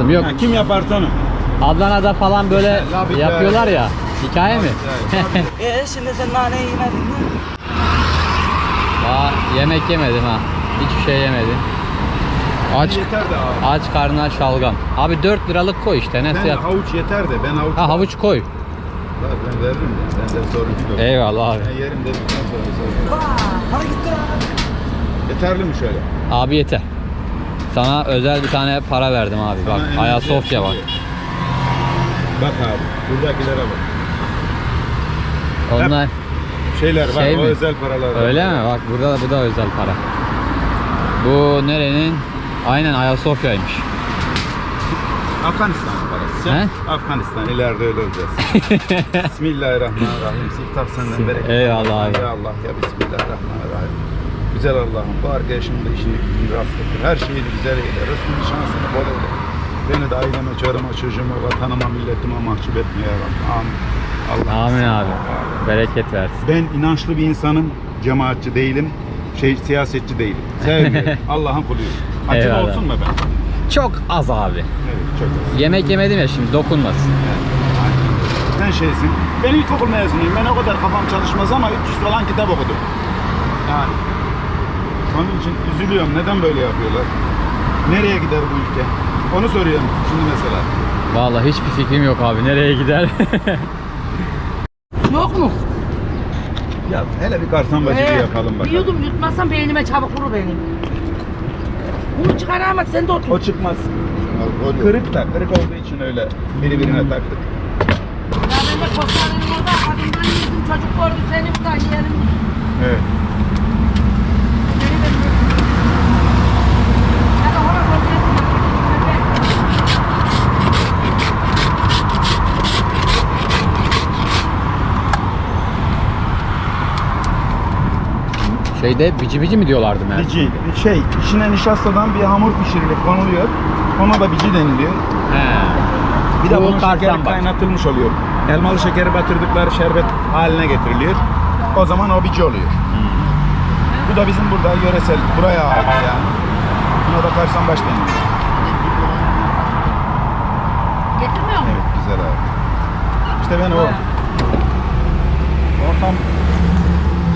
anladım. Yok Ha, kim yaparsa onu. Adana'da falan böyle yapıyorlar ya. Hikaye mi? E şimdi sen naneyi yemedin mi? Daha yemek yemedim ha. Hiçbir şey yemedim. Aç Yeter de abi. aç karnına şalgam. Abi 4 liralık koy işte ne Ben fiyat? havuç yeter de ben havuç. Ha havuç koy. Var, Ben veririm ya. Bende sorun yok. Eyvallah abi. Ben yerim dedikten sonra sorun yok. Gitti lan. Yeterli mi şöyle? Abi yeter. Sana özel bir tane para verdim abi. Bak Sana en Ayasofya var. güzel şey. Bak abi. Buradakilere bak. Onlar Şeyler var. Şey o mi? özel paralar var. öyle mi? Bak burada da bu da özel para. Bu nerenin? Aynen Ayasofya'ymış. Afganistan parası. He? Afganistan. ileride öyle olacağız. Bismillahirrahmanirrahim. Siftah senden bereket. Eyvallah abi. Ya Allah ya Bismillahirrahmanirrahim. Güzel Allah'ım bu arkadaşımın da işini rast getir. Her şeyi güzel eyle. Rızkını şansını bol eyle. Beni de aileme, çoruma, çocuğuma, vatanıma, milletime mahcup etme ya Rabbi. Amin. Allah Amin abi. Bereket versin. Ben inançlı bir insanım. Cemaatçi değilim. Şey, siyasetçi değilim. Sevmiyorum. Allah'ın kuluyum. Eyvallah. olsun mu ben? Çok az abi. Evet, çok az. Yemek yemedim ya şimdi dokunmasın. Sen şeysin. Ben ilkokul mezunuyum. Ben o kadar kafam çalışmaz ama 300 falan kitap okudum. Yani. Onun için üzülüyorum. Neden böyle yapıyorlar? Nereye gider bu ülke? Onu soruyorum şimdi mesela. Vallahi hiçbir fikrim yok abi. Nereye gider? Yok mu? Ya hele bir karsan bacı Ee, yapalım Bir bakalım. yudum yutmazsam beynime çabuk vurur benim. Bunu çıkar ama sen de otur. O çıkmaz. Kırık da, kırık olduğu için öyle birbirine taktık. Ya ben de postanenin orada kadından yedim çocuk gördü seni buradan yerim. Evet. Beni de Ya da ona koyayım. Şeyde bici bici mi diyorlardı Mert? Bici, şey, içine nişastadan bir hamur pişirilip konuluyor. Ona da bici deniliyor. He. Bir de Bu bunun şekeri bak. kaynatılmış oluyor. Elmalı şekeri batırdıkları şerbet haline getiriliyor. O zaman o bici oluyor. Bu da bizim burada yöresel, buraya ait yani. Buna da karsan baş deniliyor. Getirmiyor mu? Evet, güzel abi. İşte ben o ortam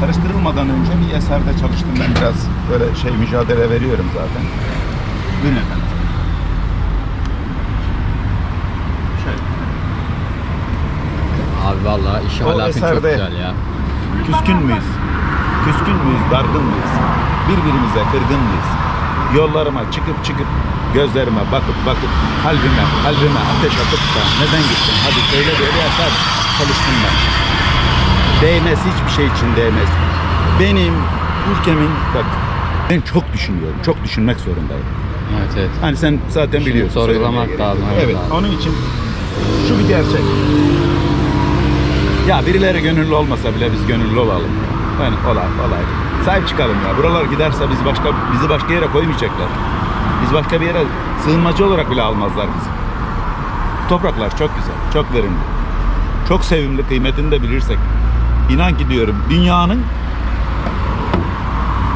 karıştırılmadan önce bir eserde çalıştım ben biraz böyle şey mücadele veriyorum zaten. Buyurun efendim. Abi vallahi işi O çok eserde- güzel ya. Küskün müyüz? Küskün müyüz? Dargın mıyız? Birbirimize kırgın mıyız? Yollarıma çıkıp çıkıp gözlerime bakıp bakıp kalbime kalbime ateş atıp da neden gittin? Hadi söyle böyle eser çalıştım ben. Değmez hiçbir şey için değmez. Benim ülkemin bak ben çok düşünüyorum. Çok düşünmek zorundayım. Evet evet. Hani sen zaten Şimdi biliyorsun. sorgulamak lazım, evet Evet. Onun için şu bir gerçek. Ya birileri gönüllü olmasa bile biz gönüllü olalım. Yani olay olay. Sahip çıkalım ya. Buralar giderse biz başka bizi başka yere koymayacaklar. Biz başka bir yere sığınmacı olarak bile almazlar bizi. Topraklar çok güzel, çok verimli. Çok sevimli, kıymetini de bilirsek. İnan ki diyorum dünyanın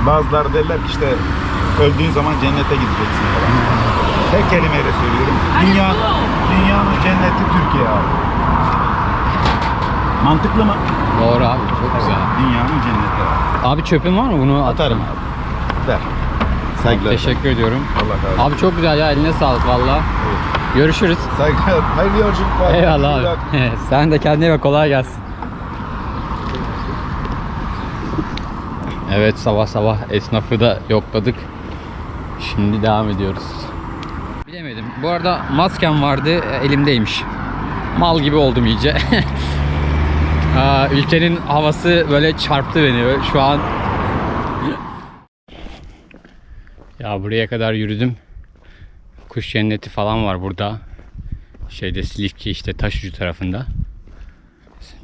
bazıları derler ki işte öldüğün zaman cennete gideceksin falan. Tek kelimeyle söylüyorum. Dünya, dünyanın cenneti Türkiye abi. Mantıklı mı? Doğru abi çok güzel. Dünyanın cenneti abi. Abi çöpün var mı bunu? Atarım abi. Ver. Saygılar. Teşekkür ediyorum. Allah razı olsun. Abi çok güzel ya eline sağlık valla. Görüşürüz. Saygılar. Hayırlı yolculuklar. Eyvallah abi. Sen de kendine bak kolay gelsin. Evet sabah sabah esnafı da yokladık. Şimdi devam ediyoruz. Bilemedim. Bu arada maskem vardı e, elimdeymiş. Mal gibi oldum iyice. Ülkenin havası böyle çarptı beni. Şu an ya buraya kadar yürüdüm. Kuş cenneti falan var burada. Şeyde Silifke işte Taşucu tarafında.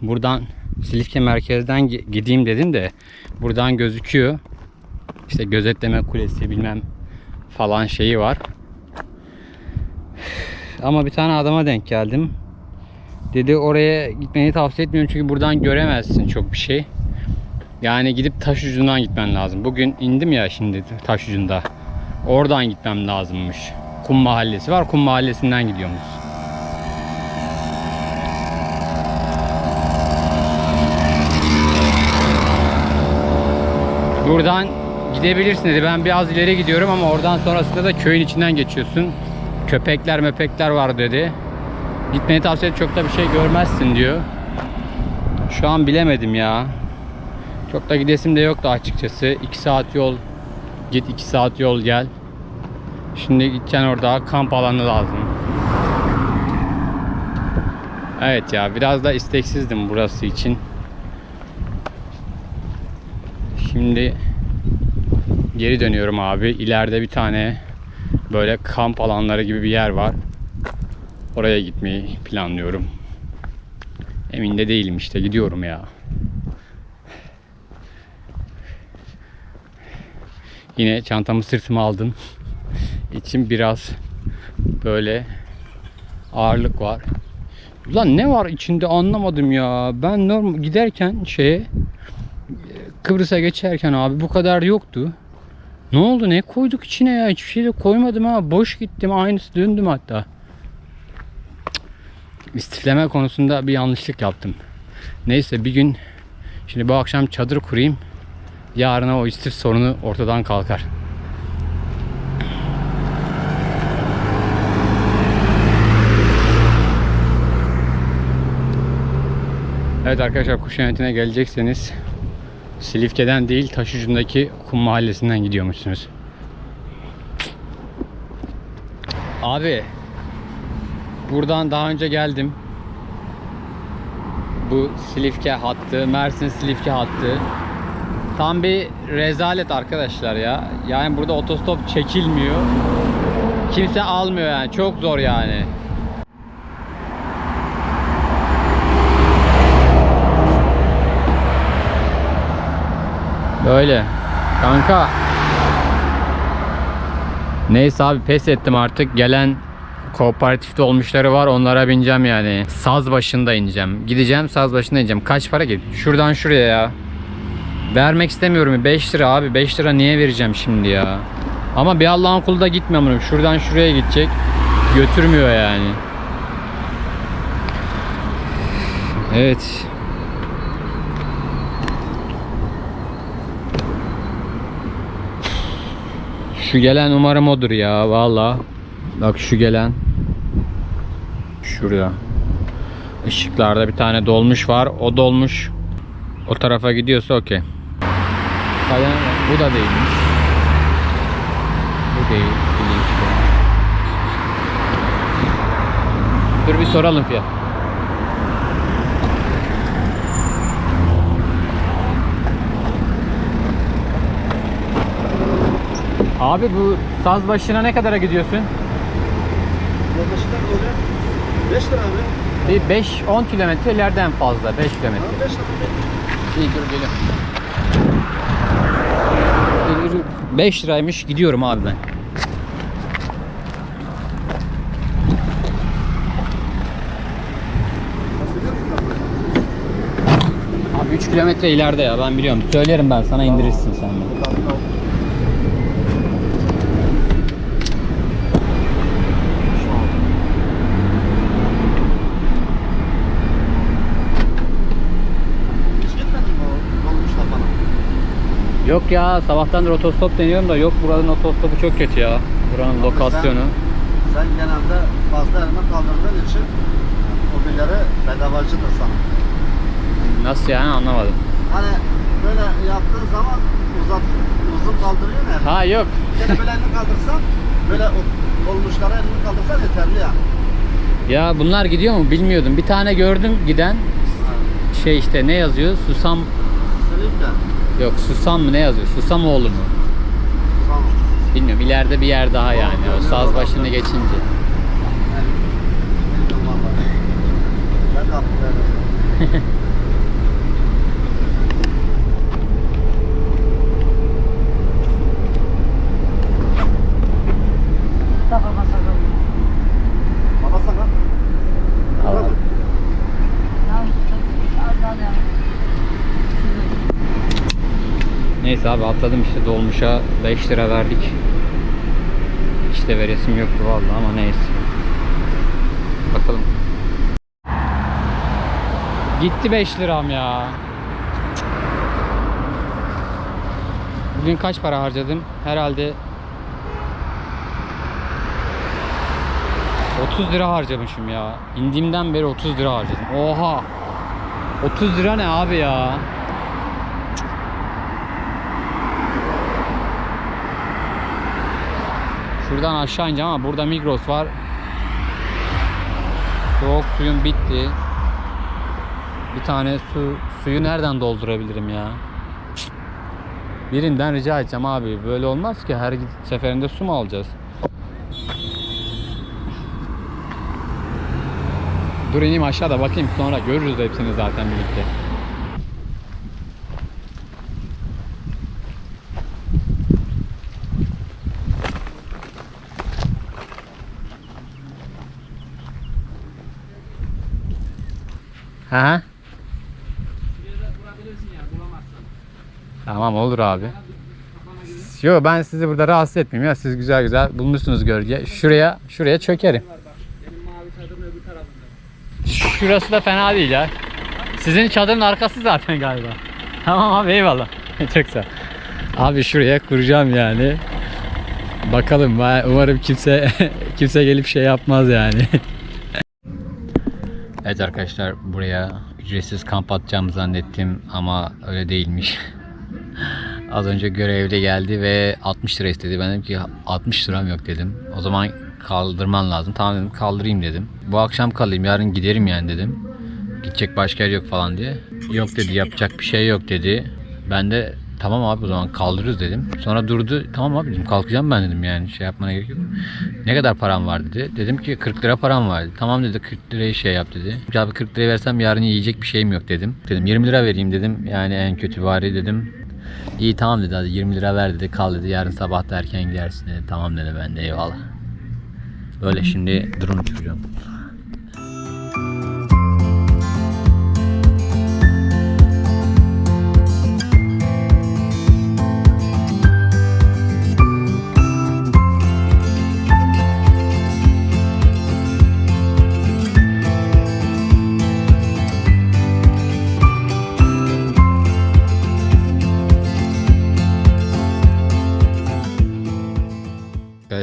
Buradan Silifke merkezden gi- gideyim dedim de buradan gözüküyor. İşte gözetleme kulesi bilmem falan şeyi var. Ama bir tane adama denk geldim. Dedi oraya gitmeni tavsiye etmiyorum çünkü buradan göremezsin çok bir şey. Yani gidip taş ucundan gitmen lazım. Bugün indim ya şimdi taş ucunda. Oradan gitmem lazımmış. kum mahallesi var. Kum mahallesinden gidiyoruz. Buradan gidebilirsin dedi. Ben biraz ileri gidiyorum ama oradan sonrasında da köyün içinden geçiyorsun. Köpekler mepekler var dedi. Gitmeni tavsiye et, çok da bir şey görmezsin diyor. Şu an bilemedim ya. Çok da gidesim de yoktu açıkçası. 2 saat yol git 2 saat yol gel. Şimdi gideceksin orada kamp alanı lazım. Evet ya biraz da isteksizdim burası için. Şimdi geri dönüyorum abi. İleride bir tane böyle kamp alanları gibi bir yer var. Oraya gitmeyi planlıyorum. Emin de değilim işte gidiyorum ya. Yine çantamı sırtıma aldım. İçim biraz böyle ağırlık var. Ulan ne var içinde anlamadım ya. Ben normal giderken şeye Kıbrıs'a geçerken abi bu kadar yoktu. Ne oldu ne koyduk içine ya hiçbir şey de koymadım ha boş gittim aynısı döndüm hatta. İstifleme konusunda bir yanlışlık yaptım. Neyse bir gün şimdi bu akşam çadır kurayım. Yarına o istif sorunu ortadan kalkar. Evet arkadaşlar kuş yönetimine gelecekseniz Silifke'den değil Taşucu'ndaki kum mahallesinden gidiyormuşsunuz. Abi buradan daha önce geldim. Bu Silifke hattı, Mersin Silifke hattı. Tam bir rezalet arkadaşlar ya. Yani burada otostop çekilmiyor. Kimse almıyor yani. Çok zor yani. Böyle. Kanka. Neyse abi pes ettim artık. Gelen kooperatif dolmuşları var. Onlara bineceğim yani. Saz başında ineceğim. Gideceğim saz başında ineceğim. Kaç para git? Şuradan şuraya ya. Vermek istemiyorum. 5 lira abi. 5 lira niye vereceğim şimdi ya? Ama bir Allah'ın kulu da gitmiyor. Şuradan şuraya gidecek. Götürmüyor yani. Evet. Şu gelen umarım odur ya valla. Bak şu gelen. Şurada. Işıklarda bir tane dolmuş var. O dolmuş. O tarafa gidiyorsa okey. Bu da değilmiş. Bu değil. Dur bir soralım fiyat. Abi bu saz başına ne kadara gidiyorsun? Yaklaşıklar oluyor. 5 lira abi. Bir 5-10 kilometre ileriden fazla. 5 kilometre. 5 lira. İyi dur geliyorum. 5 liraymış gidiyorum abi ben. Abi 3 kilometre ileride ya ben biliyorum. Söylerim ben sana indirirsin sen de. Hiç gitmedin mi o dolmuşla falan? Yok ya sabahtandır otostop deniyorum da yok buranın otostopu çok kötü ya. Buranın lokasyonu. Sen genelde fazla elma kaldırdığın için o birileri bedavacıdır sana. Nasıl yani anlamadım. Hani böyle yaptığın zaman uzat, uzun kaldırıyorsun ya. Ha yok. Kere böyle elini kaldırsan böyle o dolmuşlara elini kaldırsan yeterli yani. Ya bunlar gidiyor mu bilmiyordum. Bir tane gördüm giden şey işte ne yazıyor? Susam de. Yok Susam mı ne yazıyor? Susamoğlu mu? Tamam. Bilmiyorum ileride bir yer daha yani o saz başını geçince. Ben de atlıyorum. Mustafa Masakal. Baba sana. Allah. Ya az daha devam. Neyse abi atladım işte dolmuşa 5 lira verdik. De veresim yoktu vallahi ama neyse. Bakalım. Gitti 5 liram ya. Bugün kaç para harcadım? Herhalde 30 lira harcamışım ya. İndiğimden beri 30 lira harcadım. Oha. 30 lira ne abi ya? Şuradan aşağı ineceğim ama burada Migros var. Soğuk suyum bitti. Bir tane su suyu nereden doldurabilirim ya? Birinden rica edeceğim abi. Böyle olmaz ki her seferinde su mu alacağız? Dur ineyim aşağıda bakayım sonra görürüz hepsini zaten birlikte. Ha? Tamam olur abi. Yo ben sizi burada rahatsız etmeyeyim ya. Siz güzel güzel bulmuşsunuz gölge. Şuraya şuraya çökerim. Şurası da fena değil ya. Sizin çadırın arkası zaten galiba. Tamam abi eyvallah. Çok sağ. Abi şuraya kuracağım yani. Bakalım umarım kimse kimse gelip şey yapmaz yani. Evet arkadaşlar buraya ücretsiz kamp atacağımı zannettim ama öyle değilmiş. Az önce görevli geldi ve 60 lira istedi. Ben dedim ki 60 liram yok dedim. O zaman kaldırman lazım. Tamam dedim kaldırayım dedim. Bu akşam kalayım yarın giderim yani dedim. Gidecek başka yer yok falan diye. Yok dedi yapacak bir şey yok dedi. Ben de tamam abi o zaman kaldırırız dedim. Sonra durdu. Tamam abi dedim kalkacağım ben dedim yani şey yapmana gerek yok. Ne kadar param var dedi. Dedim ki 40 lira param var dedi. Tamam dedi 40 lirayı şey yap dedi. Abi 40 lirayı versem yarın yiyecek bir şeyim yok dedim. Dedim 20 lira vereyim dedim. Yani en kötü bari dedim. İyi tamam dedi hadi 20 lira ver dedi kal dedi yarın sabah da erken gidersin dedi. Tamam dedi ben de eyvallah. Böyle şimdi drone uçuracağım.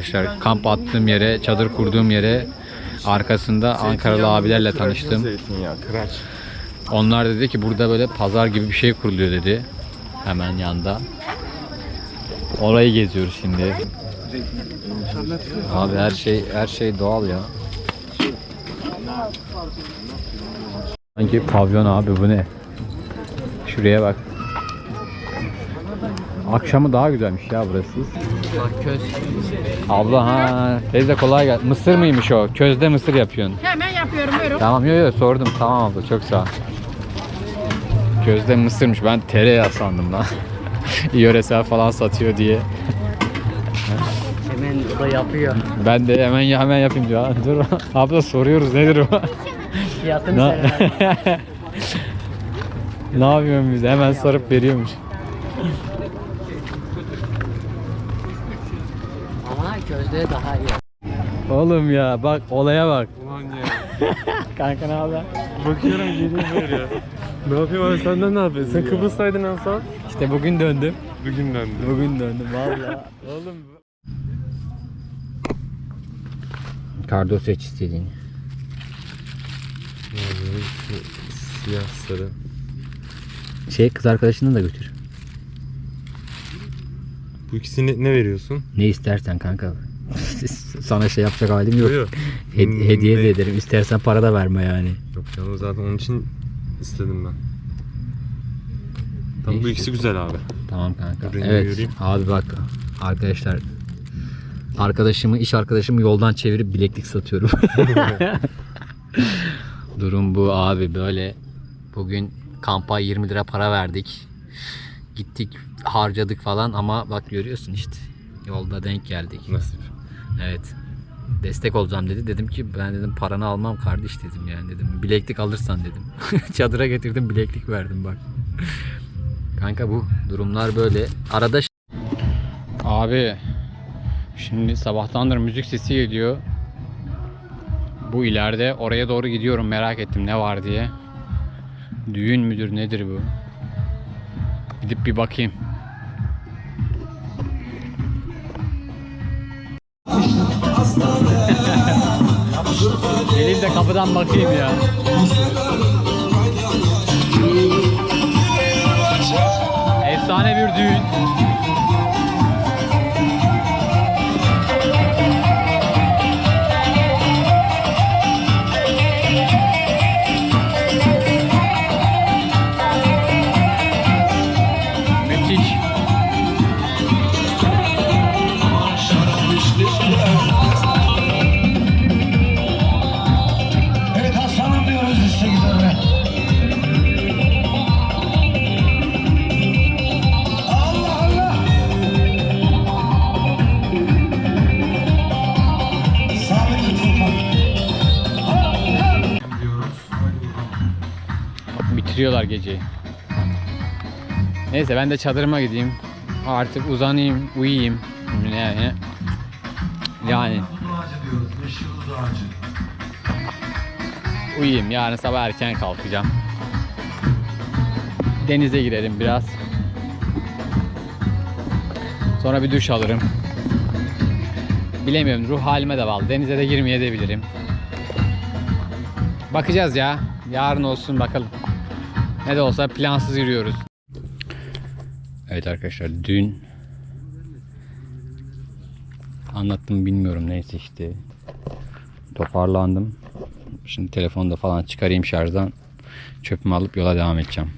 Arkadaşlar kamp attığım yere, çadır kurduğum yere arkasında Ankaralı abilerle tanıştım. Onlar dedi ki burada böyle pazar gibi bir şey kuruluyor dedi. Hemen yanda. Orayı geziyoruz şimdi. Abi her şey her şey doğal ya. Hangi pavyon abi bu ne? Şuraya bak. Akşamı daha güzelmiş ya burası. Köz. Abla ha teyze kolay gel. Mısır mıymış o? Közde mısır yapıyorsun. Hemen yapıyorum buyurun. Tamam yo yo sordum. Tamam abla çok sağ ol. Közde mısırmış. Ben tereyağı sandım lan. Yöresel falan satıyor diye. Hemen o da yapıyor. Ben de hemen hemen yapayım diyor. Dur abla soruyoruz nedir o? Fiyatını ne, söyle. ne yapıyorsun biz? Hemen sorup veriyormuş. Ama közde daha iyi. Oğlum ya bak olaya bak. Ulan ya. Kanka ne haber? Bakıyorum geliyor böyle ya. Ne yapayım abi senden ne yapıyorsun? Sen Kıbrıs'taydın en son. İşte bugün döndüm. Bugün döndü. Bugün döndüm valla. Oğlum. Kardo seç istediğini. Siyah sarı. Şey kız arkadaşını da götür. Bu ikisini ne veriyorsun? Ne istersen kanka. Sana şey yapacak halim yok. Yok. Hed- Hmm, hediye ne? de ederim. İstersen para da verme yani. Yok canım zaten onun için istedim ben. Tamam bu Neyse. ikisi güzel abi. Tamam kanka. Rengi evet. göreyim. Abi bak arkadaşlar arkadaşımı iş arkadaşımı yoldan çevirip bileklik satıyorum. Durum bu abi böyle. Bugün kampa 20 lira para verdik. Gittik harcadık falan ama bak görüyorsun işte. Yolda denk geldik. Nasip. Evet. Destek olacağım dedi. Dedim ki ben dedim paranı almam kardeş dedim yani dedim. Bileklik alırsan dedim. Çadıra getirdim bileklik verdim bak. Kanka bu durumlar böyle. Arada Abi Şimdi sabahtandır müzik sesi geliyor. Bu ileride oraya doğru gidiyorum merak ettim ne var diye. Düğün müdür nedir bu? Gidip bir bakayım. Geleyim de kapıdan bakayım ya. Efsane bir düğün. Bitiriyorlar geceyi. Neyse ben de çadırıma gideyim. Artık uzanayım, uyuyayım. Yani yani uyuyayım. Yarın sabah erken kalkacağım. Denize girelim biraz. Sonra bir duş alırım. Bilemiyorum ruh halime de bağlı. Denize de girmeye de bilirim. Bakacağız ya. Yarın olsun bakalım. Ne de olsa plansız yürüyoruz. Evet arkadaşlar dün anlattım bilmiyorum neyse işte toparlandım. Şimdi telefonda falan çıkarayım şarjdan çöpümü alıp yola devam edeceğim.